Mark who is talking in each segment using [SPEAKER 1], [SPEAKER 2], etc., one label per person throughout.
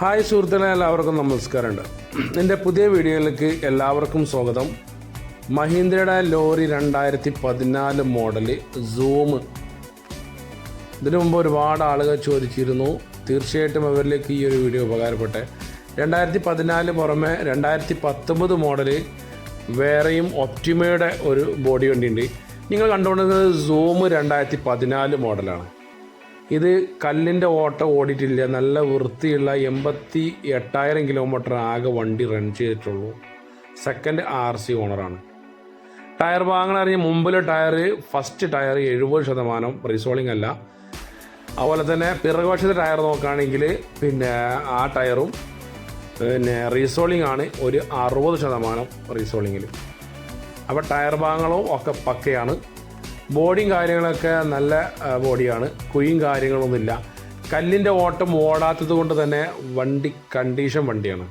[SPEAKER 1] Hi സുഹൃത്തുക്കളെ എല്ലാവർക്കും നമസ്കാരമുണ്ട്. എന്റെ പുതിയ വീഡിയോയിലേക്ക് എല്ലാവർക്കും സ്വാഗതം. മഹീന്ദ്രയുടെ ലോറി രണ്ടായിരത്തി പതിനാല് മോഡൽ സൂം ഇതിനു മുമ്പ് ഒരുപാട് ആളുകൾ ചോദിച്ചിരുന്നു. തീർച്ചയായിട്ടും അവരിലേക്ക് ഈ ഒരു വീഡിയോ ഉപകാരപ്പെട്ടെ. രണ്ടായിരത്തി പതിനാല് പുറമെ രണ്ടായിരത്തി പത്തൊമ്പത് മോഡൽ വേറെയും ഒപ്റ്റിമയുടെ ഒരു ബോഡി വണ്ടിയുണ്ട്. നിങ്ങൾ കണ്ടുകൊണ്ടിരുന്നത് സൂം രണ്ടായിരത്തി പതിനാല് മോഡലാണ് ഇത് കല്ലിന്റെ ഓട്ടം ഓടിയിട്ടില്ല. നല്ല വൃത്തിയുള്ള എൺപത്തി എട്ടായിരം കിലോമീറ്റർ ആകെ വണ്ടി റൺ ചെയ്തിട്ടുള്ളൂ. സെക്കൻഡ് ആർ സി ഓണറാണ് ടയർ ഭാഗങ്ങൾ അറിഞ്ഞ് മുമ്പിലെ ടയർ ഫസ്റ്റ് ടയർ എഴുപത് ശതമാനം റീസോളിംഗ് അല്ല. അതുപോലെ തന്നെ പിറകുവശത്തെ ടയർ നോക്കുകയാണെങ്കിൽ പിന്നെ ആ ടയറും പിന്നെ റീസോളിംഗ് ആണ് ഒരു അറുപത് ശതമാനം റീസോളിങ്ങിൽ അപ്പോൾ ടയർ ഭാഗങ്ങളും ഒക്കെ പക്കയാണ്. ബോഡിയും കാര്യങ്ങളൊക്കെ നല്ല ബോഡിയാണ്. കുയും കാര്യങ്ങളൊന്നുമില്ല. കല്ലിന്റെ ഓട്ടം ഓടാത്തത് കൊണ്ട് തന്നെ വണ്ടി കണ്ടീഷൻ വണ്ടിയാണ്.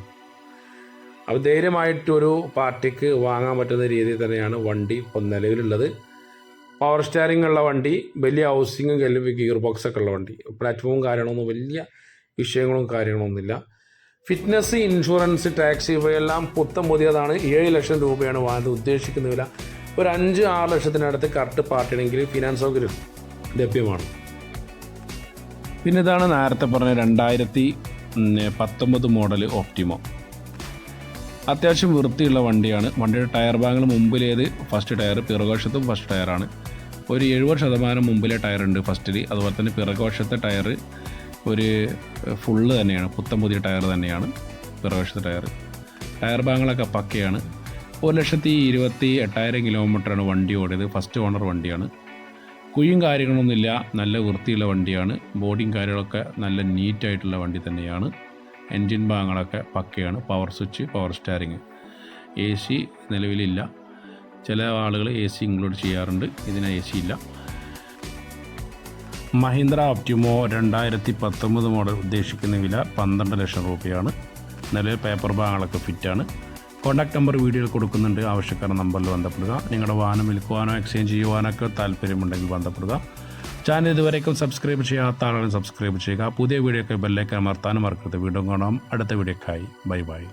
[SPEAKER 1] അപ്പോൾ ധൈര്യമായിട്ടൊരു പാർട്ടിക്ക് വാങ്ങാൻ പറ്റുന്ന രീതിയിൽ തന്നെയാണ് വണ്ടി ഇപ്പം നിലവിലുള്ളത്. പവർ സ്റ്റാരിംഗ് ഉള്ള വണ്ടി വലിയ ഹൗസിങ്ങും കല്ലും ഗിയർ ബോക്സ് ഒക്കെ ഉള്ള വണ്ടി. പ്ലാറ്റ്ഫോമും കാര്യങ്ങളൊന്നും വലിയ വിഷയങ്ങളും കാര്യങ്ങളൊന്നുമില്ല. ഫിറ്റ്നസ് ഇൻഷുറൻസ് ടാക്സി ഇവയെല്ലാം പുത്തം പുതിയതാണ്. ഏഴ് ലക്ഷം രൂപയാണ് വാങ്ങുന്നത് ഉദ്ദേശിക്കുന്ന വില. ഒരു അഞ്ച് ആറ് ലക്ഷത്തിനടുത്ത് കറക്റ്റ് പാർട്ടിയാണെങ്കിൽ ഫിനാൻസ് സൗകര്യം ലഭ്യമാണ്. പിന്നെ ഇതാണ് നേരത്തെ പറഞ്ഞ രണ്ടായിരത്തി പത്തൊമ്പത് മോഡൽ ഓപ്റ്റിമോ. അത്യാവശ്യം വൃത്തിയുള്ള വണ്ടിയാണ്. വണ്ടിയുടെ ടയർ ഭാഗങ്ങൾ മുമ്പിലേത് ഫസ്റ്റ് ടയർ പിറകുവശത്തും ഫസ്റ്റ് ടയറാണ് ഒരു എഴുപത് ശതമാനം മുമ്പിലെ ടയർ ഉണ്ട് ഫസ്റ്റിൽ അതുപോലെ തന്നെ പിറകുവശത്തെ ടയർ ഒരു ഫുള്ള് തന്നെയാണ്. പുത്തം പുതിയ ടയർ തന്നെയാണ്. പിറകുവശത്തെ ടയർ. ടയർ ഭാഗങ്ങളൊക്കെ പക്കയാണ്. ഒരു ലക്ഷത്തി ഇരുപത്തി എട്ടായിരം കിലോമീറ്ററാണ് വണ്ടി ഓടിയത്. ഫസ്റ്റ് ഓണർ വണ്ടിയാണ്. കുഴിയും കാര്യങ്ങളൊന്നുമില്ല. നല്ല വൃത്തിയുള്ള വണ്ടിയാണ്. ബോഡിയും കാര്യങ്ങളൊക്കെ നല്ല നീറ്റായിട്ടുള്ള വണ്ടി തന്നെയാണ്. എൻജിൻ ഭാഗങ്ങളൊക്കെ പക്കയാണ്. Power switch power steering A C നിലവിലില്ല. ചില ആളുകൾ എ സി ഇൻക്ലൂഡ് ചെയ്യാറുണ്ട്. ഇതിന് എ സി ഇല്ല. മഹീന്ദ്ര ഓപ്റ്റിമോ രണ്ടായിരത്തി പത്തൊമ്പത് മോഡൽ ഉദ്ദേശിക്കുന്ന വില പന്ത്രണ്ട് ലക്ഷം രൂപയാണ്. നിലവിൽ പേപ്പർ ഭാഗങ്ങളൊക്കെ ഫിറ്റാണ് കോൺടാക്ട് നമ്പർ വീഡിയോയിൽ കൊടുക്കുന്നുണ്ട്. ആവശ്യക്കാർ നമ്പറിൽ ബന്ധപ്പെടുക. നിങ്ങളുടെ വാഹനം വിൽക്കുവാനോ എക്സ്ചേഞ്ച് ചെയ്യുവാനൊക്കെ താല്പര്യമുണ്ടെങ്കിൽ ബന്ധപ്പെടുക. ചാനൽ ഇതുവരേക്കും സബ്സ്ക്രൈബ് ചെയ്യാത്ത ആളുകൾ സബ്സ്ക്രൈബ് ചെയ്യുക. പുതിയ വീഡിയോക്ക് ബെല്ലേക്ക് അമർത്താനും മറക്കരുത്. വീണ്ടും കാണാം. അടുത്ത വീഡിയോക്കായി ബൈ ബൈ.